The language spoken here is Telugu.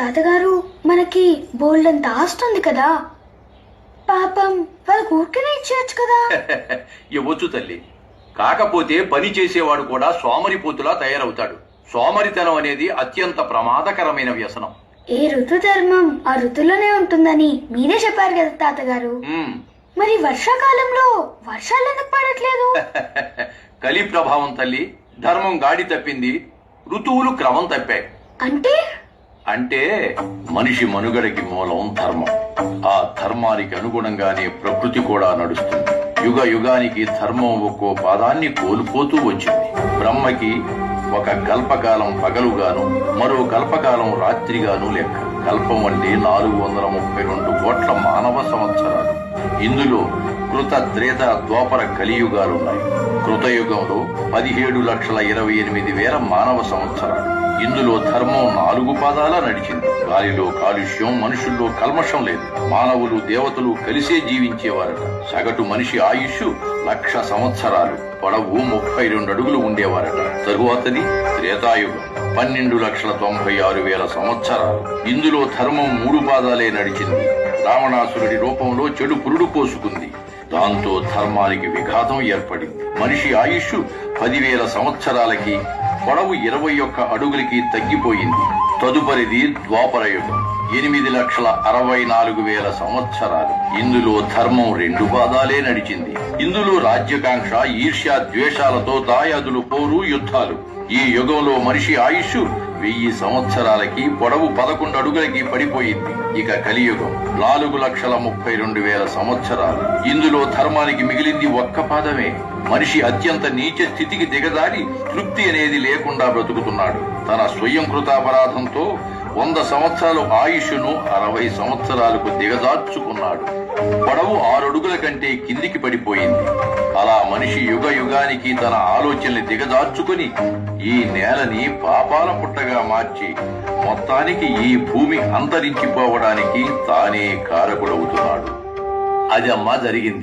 తాతగారు మనకి బోల్డంత ఆస్తుంది కదా. పాపం వాళ్ళకి ఊరికనే ఇచ్చేయచ్చు కదా. ఇవ్వచ్చు తల్లి. కాకపోతే పని చేసేవాడు కూడా సోమరిపోతులా తయారవుతాడు. సోమరితనం అనేది అత్యంత ప్రమాదకరమైన వ్యసనం. ఏ ఋతు ధర్మం ఆ ఋతులోనే ఉంటుందని మీరే చెప్పారు కదా తాతగారు. ఉమ్, మరి వర్షాకాలంలో వర్షాలు ఎందుకు పడట్లేదు? కలి ప్రభావం తల్లి ధర్మం గాడి తప్పింది ఋతువులు క్రమం తప్పాయి. అంటే? అంటే మనిషి మనుగడకి మూలం ధర్మం. ఆ ధర్మానికి అనుగుణంగానే ప్రకృతి కూడా నడుస్తుంది. యుగ యుగానికి ధర్మం ఒక్కో పాదాన్ని కోల్పోతూ వచ్చింది. బ్రహ్మకి ఒక కల్పకాలం పగలుగాను మరో కల్పకాలం రాత్రిగాను లెక్క. కల్పం అంటే నాలుగు వందల ముప్పై రెండు కోట్ల మానవ సంవత్సరాలు. ఇందులో కృత త్రేత ద్వాపర కలియుగాలున్నాయి. కృతయుగంలో పదిహేడు లక్షల ఇరవై ఎనిమిది వేల మానవ సంవత్సరాలు. ఇందులో ధర్మం నాలుగు పాదాల నడిచింది. గాలిలో కాలుష్యం మనుషుల్లో కల్మషం లేదు. మానవులు దేవతలు కలిసే జీవించేవారట. సగటు మనిషి ఆయుష్ లక్ష సంవత్సరాలు. పొడవు ముప్పై రెండు అడుగులు ఉండేవారట. తరువాతది త్రేతాయుగం. పన్నెండు లక్షల తొంభై ఆరు వేల సంవత్సరాలు. ఇందులో ధర్మం మూడు పాదాలే నడిచింది. రావణాసురుడి రూపంలో చెడు పురుడు పోసుకుంది. దాంతో ధర్మానికి విఘాతం ఏర్పడింది. మనిషి ఆయుష్ పదివేల సంవత్సరాలకి పొడవు ఇరవై ఒక్క అడుగులకి తగ్గిపోయింది. తదుపరిది ద్వాపర యుగం ఎనిమిది లక్షల అరవై నాలుగు వేల సంవత్సరాలు. ఇందులో ధర్మం రెండు పాదాలే నడిచింది. ఇందులో రాజ్యకాంక్ష ఈర్ష్య ద్వేషాలతో దాయాదులు పోరు యుద్ధాలు. ఈ యుగంలో మనిషి ఆయుష్ వెయ్యి సంవత్సరాలకి పొడవు పదకొండు అడుగులకి పడిపోయింది. ఇక కలియుగం నాలుగు లక్షల ముప్పై రెండు వేల సంవత్సరాలు. ఇందులో ధర్మానికి మిగిలింది ఒక్క పాదమే. మనిషి అత్యంత నీచ స్థితికి దిగజారి తృప్తి అనేది లేకుండా బ్రతుకుతున్నాడు. తన స్వయం కృతాపరాధంతో వంద సంవత్సరాలు ఆయుష్ను అరవై సంవత్సరాలకు దిగజార్చుకున్నాడు. పొడవు ఆరడుగుల కంటే కిందికి పడిపోయింది. మనిషి యుగ యుగానికి తన ఆలోచనల్ని దిగజార్చుకుని ఈ నేలని పాపాల పుట్టగా మార్చి మొత్తానికి ఈ భూమి అంతరించిపోవడానికి తానే కారకుడవుతున్నాడు. అది అమ్మా జరిగింది.